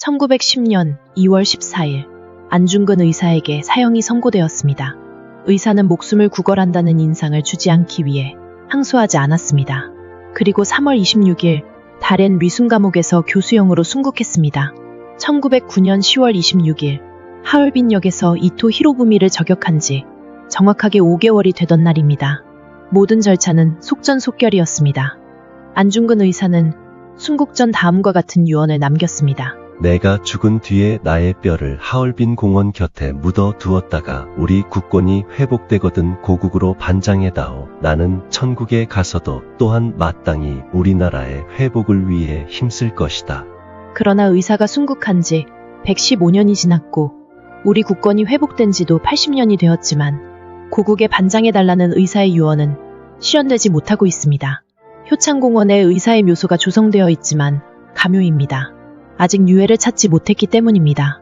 1910년 2월 14일 안중근 의사에게 사형이 선고되었습니다. 의사는 목숨을 구걸한다는 인상을 주지 않기 위해 항소하지 않았습니다. 그리고 3월 26일 다렌 미순 감옥에서 교수형으로 순국했습니다. 1909년 10월 26일 하얼빈역에서 이토 히로부미를 저격한 지 정확하게 5개월이 되던 날입니다. 모든 절차는 속전속결이었습니다. 안중근 의사는 순국 전 다음과 같은 유언을 남겼습니다. 내가 죽은 뒤에 나의 뼈를 하얼빈 공원 곁에 묻어 두었다가 우리 국권이 회복되거든 고국으로 반장해다오. 나는 천국에 가서도 또한 마땅히 우리나라의 회복을 위해 힘쓸 것이다. 그러나 의사가 순국한 지 115년이 지났고 우리 국권이 회복된 지도 80년이 되었지만 고국에 반장해달라는 의사의 유언은 실현되지 못하고 있습니다. 효창공원에 의사의 묘소가 조성되어 있지만 가묘입니다. 아직 유해를 찾지 못했기 때문입니다.